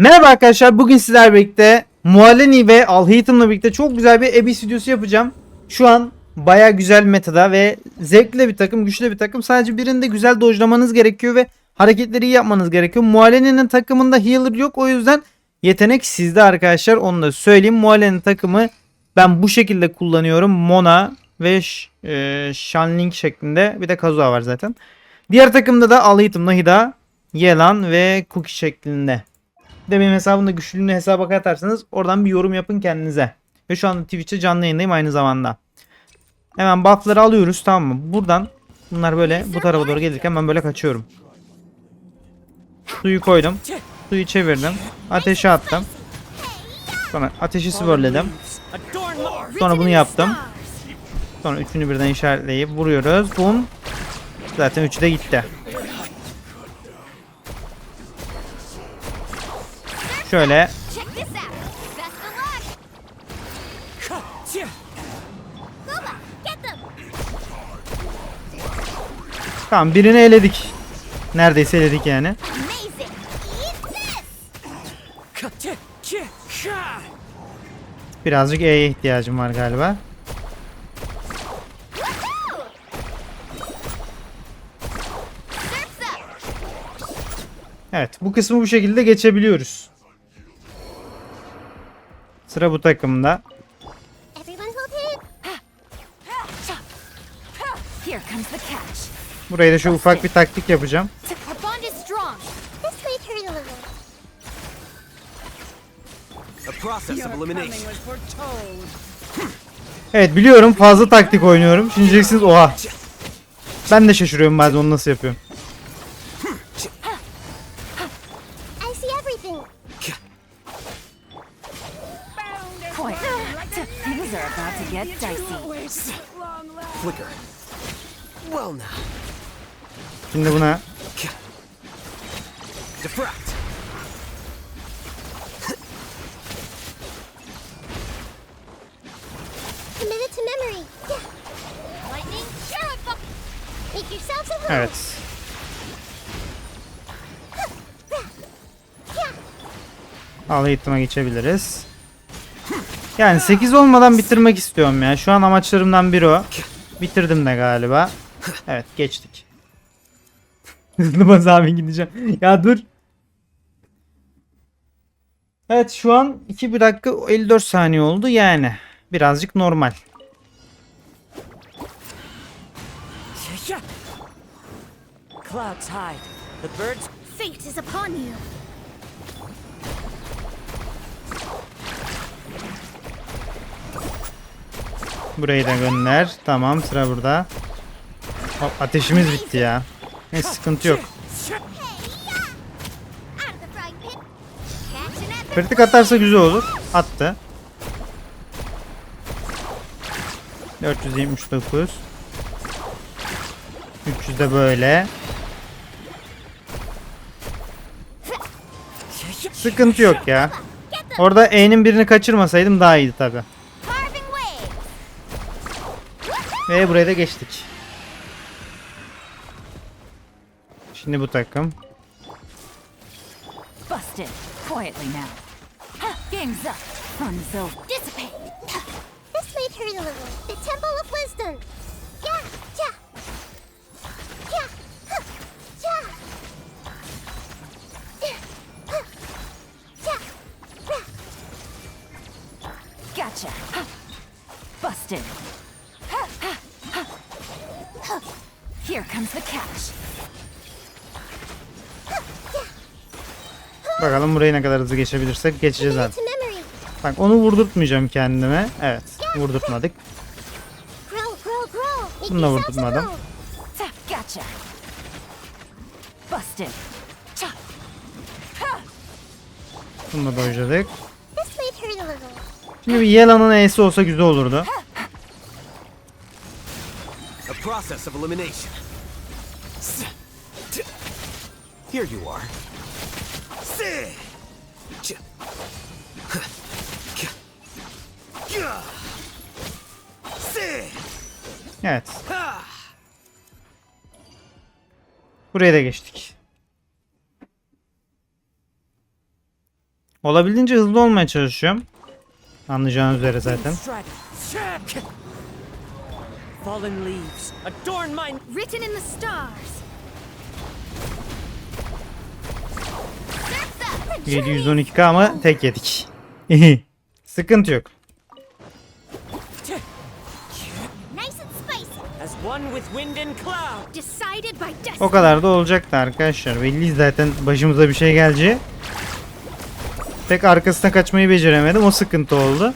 Merhaba arkadaşlar bugün sizlerle birlikte Mualleni ve Alhaitham'la birlikte çok güzel bir Abyss videosu yapacağım. Şu an baya güzel metada ve zevkli bir takım, güçlü bir takım. Sadece birinde güzel dojlamanız gerekiyor ve hareketleri iyi yapmanız gerekiyor. Mualleni'nin takımında healer yok o yüzden yetenek sizde arkadaşlar onu da söyleyeyim. Mualleni'nin takımı ben bu şekilde kullanıyorum. Mona ve e, Shanling şeklinde bir de Kazuha var zaten. Diğer takımda da Alhaitham, Nahida, Yelan ve Cookie şeklinde. De benim hesabımda güçlülüğünü hesaba katarsanız oradan bir yorum yapın kendinize. Ve şu anda Twitch'te canlı yayındayım aynı zamanda. Hemen buff'ları alıyoruz tamam mı? Buradan bunlar böyle bu tarafa doğru gelirken ben böyle kaçıyorum. Suyu koydum. Suyu çevirdim. Ateşe attım. Sonra ateşi swirledim. Sonra bunu yaptım. Sonra üçünü birden işaretleyip vuruyoruz. Bum. Zaten üçü de gitti. Them. Tamam birini eledik. Neredeyse eledik yani. Birazcık E'ye ihtiyacım var galiba. Evet bu kısmı bu şekilde geçebiliyoruz. Sıra bu takımda. Burayı da şu ufak bir taktik yapacağım. Evet biliyorum fazla taktik oynuyorum. Şimdi diyeceksiniz oha. Ben de şaşırıyorum bazen onu nasıl yapıyorum. Get dicey. Flicker. Well now. Şimdi buna Defract. Commit it to memory. Yeah. Lightning, sheriff. Make yourselves a little. evet. Al eğitime geçebiliriz. Yani 8 olmadan bitirmek istiyorum ya. Şu an amaçlarımdan biri o. Bitirdim de galiba. Evet geçtik. Hızlı baz abi gideceğim. Ya dur. Evet şu an 2 bir dakika 54 saniye oldu yani. Birazcık normal. Clouds hide. The birds Fate is upon you. Burayı da gönder. Tamam sıra burada. Hop, ateşimiz bitti ya. Ne sıkıntı yok. Kritik atarsa güzel olur. Attı. 479 300 de böyle. Sıkıntı yok ya. Orada E'nin birini kaçırmasaydım daha iyiydi tabi. Ve buraya da geçtik. Şimdi bu takım. Busted. Quietly now. Ha, game's up. Fun's over. Dissipate. This way, little. The Temple of Wisdom. Yeah, yeah. Yeah. Yeah. Gotcha. Ha. Busted. Here comes the catch. Bakalım burayı ne kadar hızlı geçebilirsek geçeceğiz abi. Bak onu vurdurtmayacağım kendime. Evet vurdurtmadık. Bunu da vurdurtmadım. Bunu da dojladık. Şimdi bir Yela'nın E'si olsa güzel olurdu. Process of elimination. Here you are. Evet. Buraya da geçtik. Olabildiğince hızlı olmaya çalışıyorum. Anlayacağınız üzere zaten. Fallen leaves adorn my Written in the stars. Surf the 712k ama tek yedik. Sıkıntı yok. Nice and spicy. as one with wind and cloud. Decided by destiny. O kadar da olacaktı arkadaşlar. Belli zaten başımıza bir şey geleceği. Tek arkasına kaçmayı beceremedim. O sıkıntı oldu.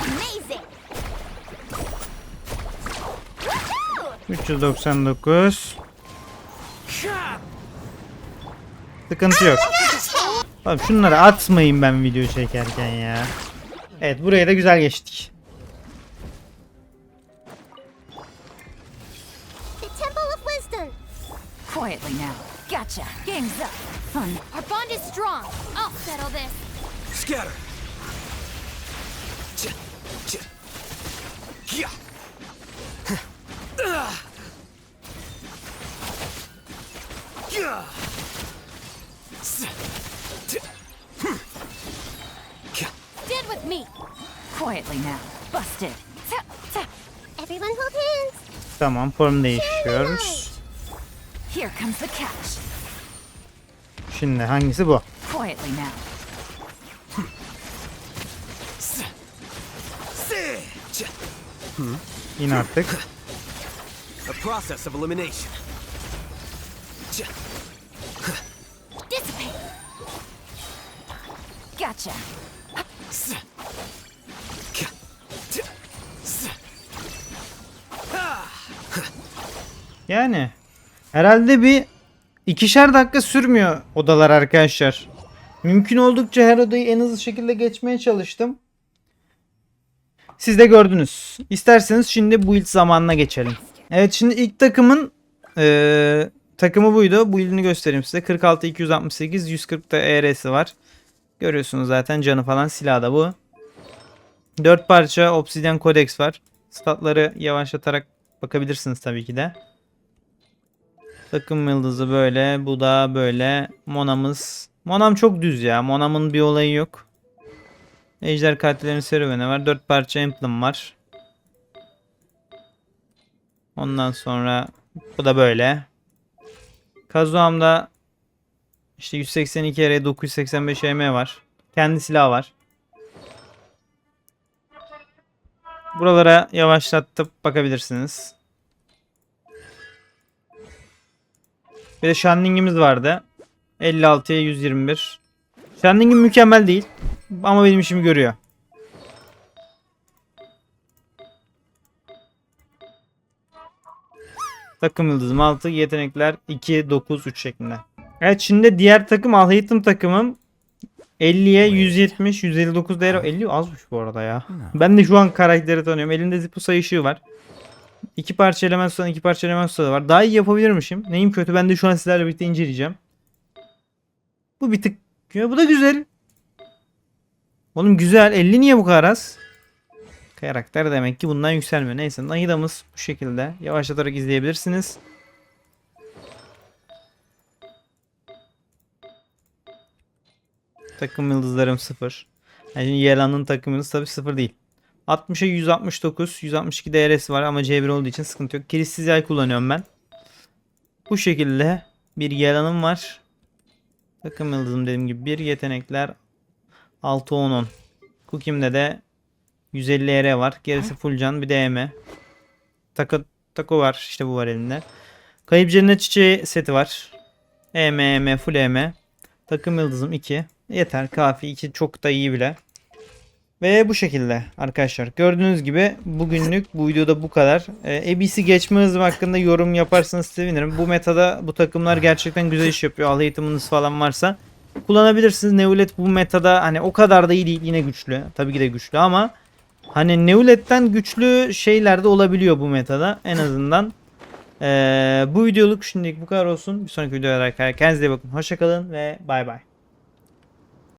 Amazing. Woohoo! 399. Ka! Sıkıntı yok. Oğlum şunları atmayın ben video çekerken ya. Evet buraya da güzel geçtik. The Temple of Wisdom. Quietly now. Gotcha. Game's up. Fun. Our bond is strong. I'll settle this. Scatter. Ch- ch- Yeah. Yeah. S- t-. Stand with me. Quietly now. Busted. Ta- ta. Everyone hold hands. Tamam form değiştiriyoruz. Here comes the catch. Şimdi hangisi bu? İn artık. A process of elimination. Dissipate. Gotcha. Yani herhalde bir ikişer dakika sürmüyor odalar arkadaşlar. Mümkün oldukça her odayı en hızlı şekilde geçmeye çalıştım. Siz de gördünüz. İsterseniz şimdi build zamanına geçelim. Evet şimdi ilk takımın eee, takımı buydu. Build'ini göstereyim size. 46 268 140 da ER'si var. Görüyorsunuz zaten canı falan silah da bu. 4 parça Obsidian Codex var. Statları yavaşlatarak bakabilirsiniz tabii ki de. Takım yıldızı böyle. Bu da böyle. Monamız. Monam çok düz ya. Monam'ın bir olayı yok. Ejder katillerinin serüveni var. 4 parça emblem var. Ondan sonra bu da böyle. Kazuham'da işte 182 R 985 EM var. Kendi silahı var. Buralara yavaşlatıp bakabilirsiniz. Bir de Shinning'imiz vardı. 56'ya 121. Shinning'im mükemmel değil. Ama benim işimi görüyor. Takım yıldızım 6, yetenekler 2, 9, 3 şeklinde. Evet şimdi diğer takım Alhaitham takımım 50'ye 170, 159 değeri 50 azmış bu arada ya. Ben de şu an karakteri tanıyorum. Elinde Zippo sayışığı var. İki parça element tutan iki parça element tutan var. Daha iyi yapabilirmişim. Neyim kötü ben de şu an sizlerle birlikte inceleyeceğim. Bu bir tık. Ya bu da güzel. Oğlum güzel. 50 niye bu kadar az? Karakter demek ki bundan yükselmiyor. Neyse Nahida'mız bu şekilde. Yavaşlatarak izleyebilirsiniz. Takım yıldızlarım 0. Yani Yelan'ın takım yıldızı tabii 0 değil. 60'a 169, 162 DRS var ama C1 olduğu için sıkıntı yok. Kirissiz yay kullanıyorum ben. Bu şekilde bir Yelan'ım var. Takım yıldızım dediğim gibi bir yetenekler 6 10 10. Cookie'mde de 150 ER var. Gerisi full can bir de EM. Tako, tako var. işte bu var elimde. Kayıp cennet çiçeği seti var. EM EM full EM. Takım yıldızım 2. Yeter kafi 2 çok da iyi bile. Ve bu şekilde arkadaşlar. Gördüğünüz gibi bugünlük bu videoda bu kadar. Ee, ABC geçme hızı hakkında yorum yaparsanız sevinirim. Bu metada bu takımlar gerçekten güzel iş yapıyor. Al eğitiminiz falan varsa kullanabilirsiniz. Neulet bu metada hani o kadar da iyi değil. Yine güçlü. Tabii ki de güçlü ama hani Neulet'ten güçlü şeyler de olabiliyor bu metada. En azından. Ee, bu videoluk şimdilik bu kadar olsun. Bir sonraki videoda arkadaşlar kendinize bakın. Hoşçakalın ve bay bay.